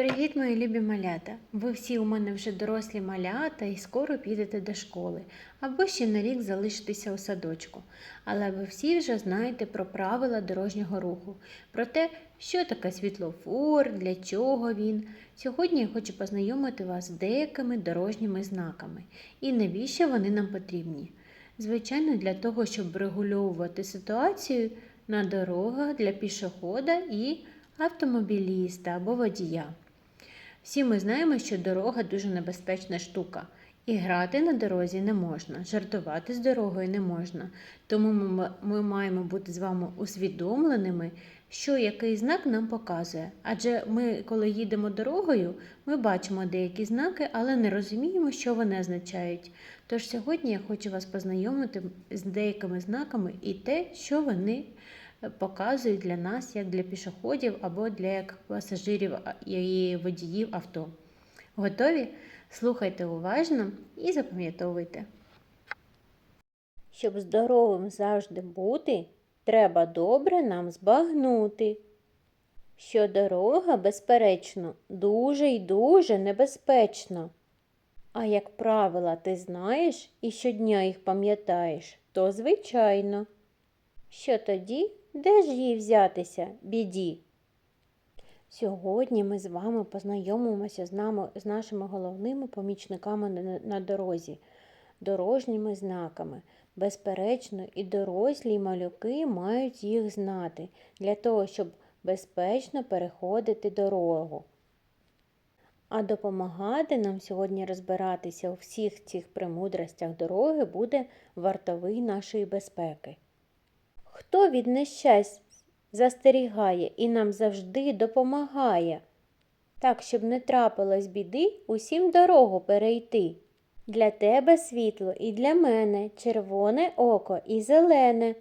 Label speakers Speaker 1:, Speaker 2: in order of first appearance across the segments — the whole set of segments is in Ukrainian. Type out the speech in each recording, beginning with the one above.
Speaker 1: Привіт, мої любі малята! Ви всі у мене вже дорослі малята і скоро підете до школи, або ще на рік залишитеся у садочку. Але ви всі вже знаєте про правила дорожнього руху, про те, що таке світлофор, для чого він. Сьогодні я хочу познайомити вас з деякими дорожніми знаками і навіщо вони нам потрібні. Звичайно, для того, щоб регульовувати ситуацію на дорогах для пішохода і автомобіліста або водія. Всі ми знаємо, що дорога дуже небезпечна штука. І грати на дорозі не можна, жартувати з дорогою не можна. Тому ми, маємо бути з вами усвідомленими, що який знак нам показує. Адже ми, коли їдемо дорогою, ми бачимо деякі знаки, але не розуміємо, що вони означають. Тож сьогодні я хочу вас познайомити з деякими знаками і те, що вони показують для нас, як для пішоходів або для як пасажирів і водіїв авто. Готові? Слухайте уважно і запам'ятовуйте. Щоб здоровим завжди бути, треба добре нам збагнути, що дорога, безперечно, дуже й дуже небезпечна. А як правила ти знаєш і щодня їх пам'ятаєш, то звичайно. Що тоді, де ж їй взятися, біді? Сьогодні ми з вами познайомимося з, нами, з нашими головними помічниками на, на дорозі, дорожніми знаками. Безперечно, і дорослі, і малюки мають їх знати для того, щоб безпечно переходити дорогу. А допомагати нам сьогодні розбиратися у всіх цих премудростях дороги буде вартовий нашої безпеки. Хто від нещасть застерігає і нам завжди допомагає, так, щоб не трапилось біди, усім дорогу перейти. Для тебе світло і для мене червоне око і зелене.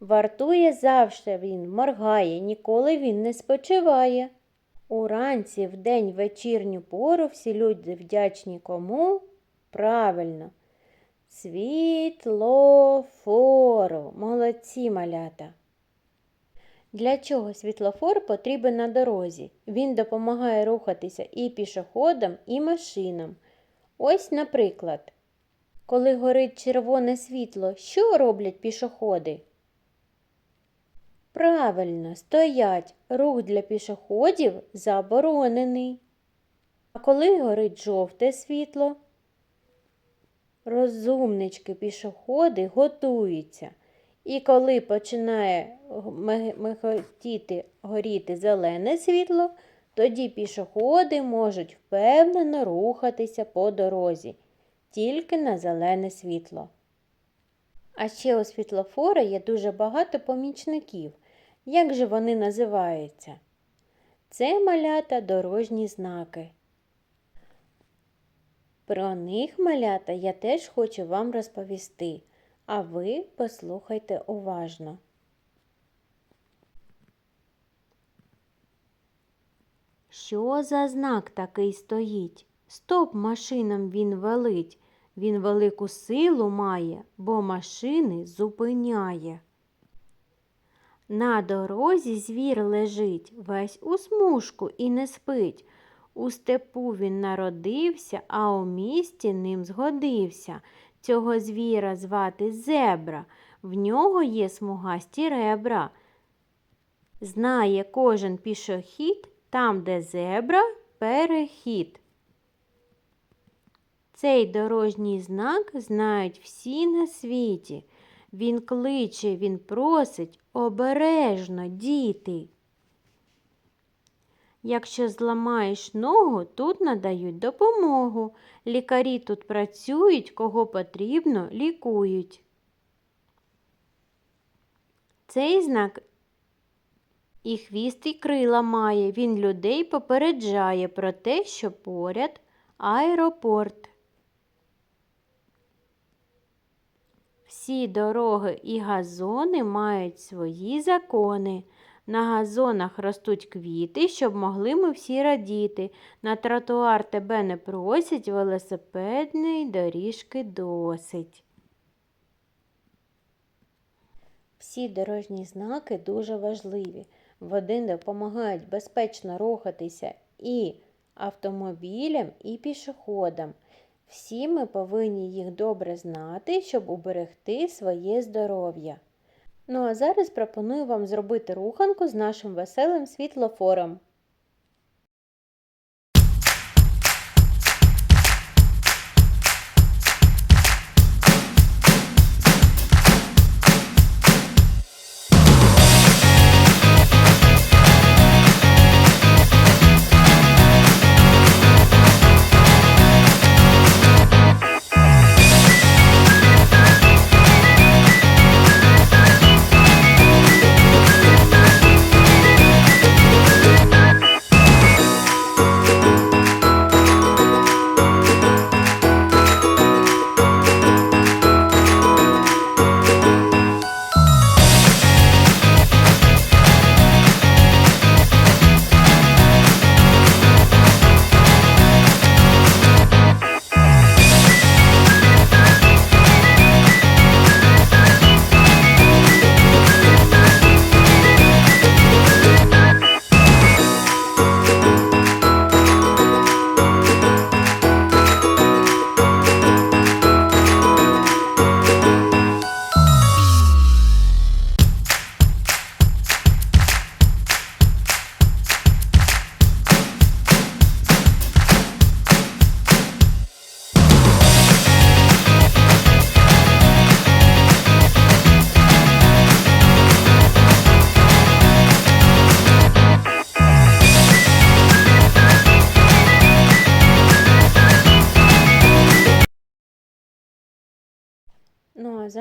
Speaker 1: Вартує завжди він, моргає, ніколи він не спочиває. Уранці, вдень, вечірню пору всі люди вдячні кому? Правильно. Світлофору. Молодці малята. Для чого світлофор потрібен на дорозі? Він допомагає рухатися і пішоходам, і машинам. Ось, наприклад, коли горить червоне світло, що роблять пішоходи? Правильно, стоять. Рух для пішоходів заборонений. А коли горить жовте світло? Розумнички пішоходи готуються. І коли починає михотіти горіти зелене світло, тоді пішоходи можуть впевнено рухатися по дорозі, тільки на зелене світло. А ще у світлофора є дуже багато помічників. Як же вони називаються? Це малята дорожні знаки. Про них малята я теж хочу вам розповісти, а ви послухайте уважно. Що за знак такий стоїть? Стоп машинам він велить. Він велику силу має, бо машини зупиняє. На дорозі звір лежить, весь у смужку і не спить. У степу він народився, а у місті ним згодився. Цього звіра звати зебра, в нього є смугасті ребра. Знає кожен пішохід, там, де зебра, перехід. Цей дорожній знак знають всі на світі. Він кличе, він просить обережно, діти. Якщо зламаєш ногу, тут надають допомогу. Лікарі тут працюють, кого потрібно, лікують. Цей знак і хвіст, і крила має. Він людей попереджає про те, що поряд аеропорт. Всі дороги і газони мають свої закони. На газонах ростуть квіти, щоб могли ми всі радіти. На тротуар тебе не просять, велосипедної доріжки досить. Всі дорожні знаки дуже важливі. Вони допомагають безпечно рухатися і автомобілям і пішоходам. Всі ми повинні їх добре знати, щоб уберегти своє здоров'я. Ну а зараз пропоную вам зробити руханку з нашим веселим світлофором.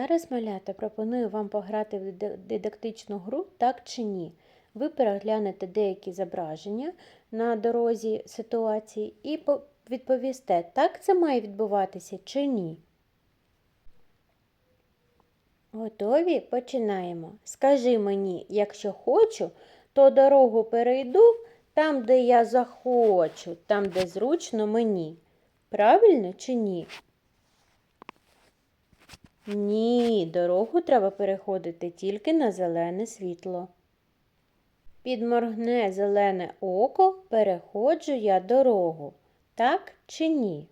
Speaker 1: Зараз, малята, пропоную вам пограти в дидактичну гру так чи ні. Ви переглянете деякі зображення на дорозі ситуації і відповісте, так це має відбуватися чи ні. Готові? Починаємо. Скажи мені, якщо хочу, то дорогу перейду там, де я захочу, там, де зручно мені. Правильно чи ні? Ні, дорогу треба переходити тільки на зелене світло. Підморгне зелене око, переходжу я дорогу. Так чи ні?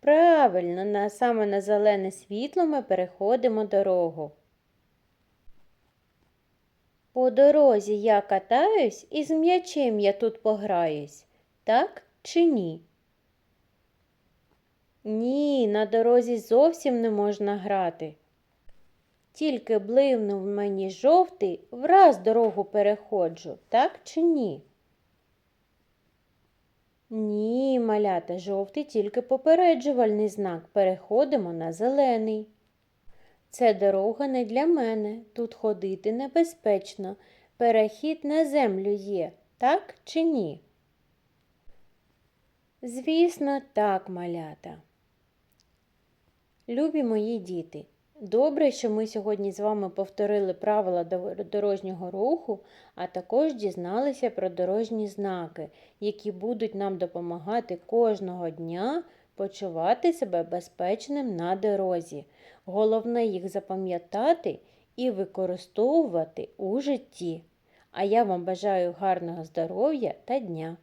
Speaker 1: Правильно, саме на зелене світло ми переходимо дорогу. По дорозі я катаюсь і з м'ячем я тут пограюсь. Так чи ні? Ні, на дорозі зовсім не можна грати. Тільки блимнув мені жовтий, враз дорогу переходжу, так чи ні? Ні, малята, жовтий тільки попереджувальний знак. Переходимо на зелений. Це дорога не для мене. Тут ходити небезпечно. Перехід на землю є, так чи ні? Звісно, так, малята. Любі мої діти, добре, що ми сьогодні з вами повторили правила дорожнього руху, а також дізналися про дорожні знаки, які будуть нам допомагати кожного дня почувати себе безпечним на дорозі. Головне їх запам'ятати і використовувати у житті. А я вам бажаю гарного здоров'я та дня!